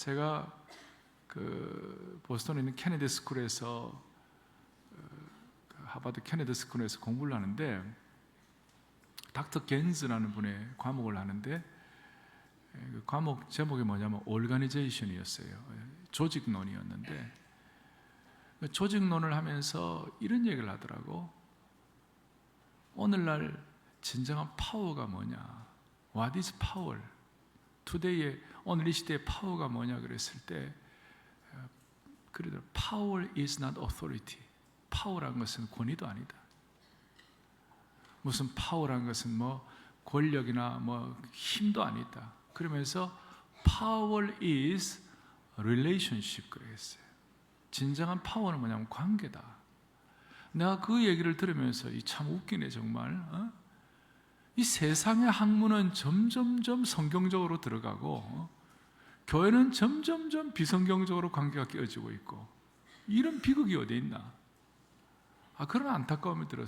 제가 그 보스턴에 있는 케네디 스쿨에서 어, 그 하버드 케네디 스쿨에서 공부를 하는데 닥터 겐즈라는 분의 과목을 하는데 에, 그 과목 제목이 뭐냐면 올가니제이션이었어요. 예, 조직론이었는데 그 조직론을 하면서 이런 얘기를 하더라고. 오늘날 진정한 파워가 뭐냐? What is power? 투데이의 오늘 이 시대의 파워가 뭐냐 그랬을 때 어, 그러더라. Power is not authority. 파워란 것은 권위도 아니다. 무슨 파워란 것은 뭐 권력이나 뭐 힘도 아니다. 그러면서 power is relationship 그랬어요. 진정한 파워는 뭐냐면 관계다. 내가 그 얘기를 들으면서 이 참 웃기네 정말. 어? 이 세상의 학문은 점점점 성경적으로 들어가고 어? 교회는 점점점 비성경적으로 관계가 깨어지고 있고 이런 비극이 어디 있나? 아 그런 안타까움이 들었어요.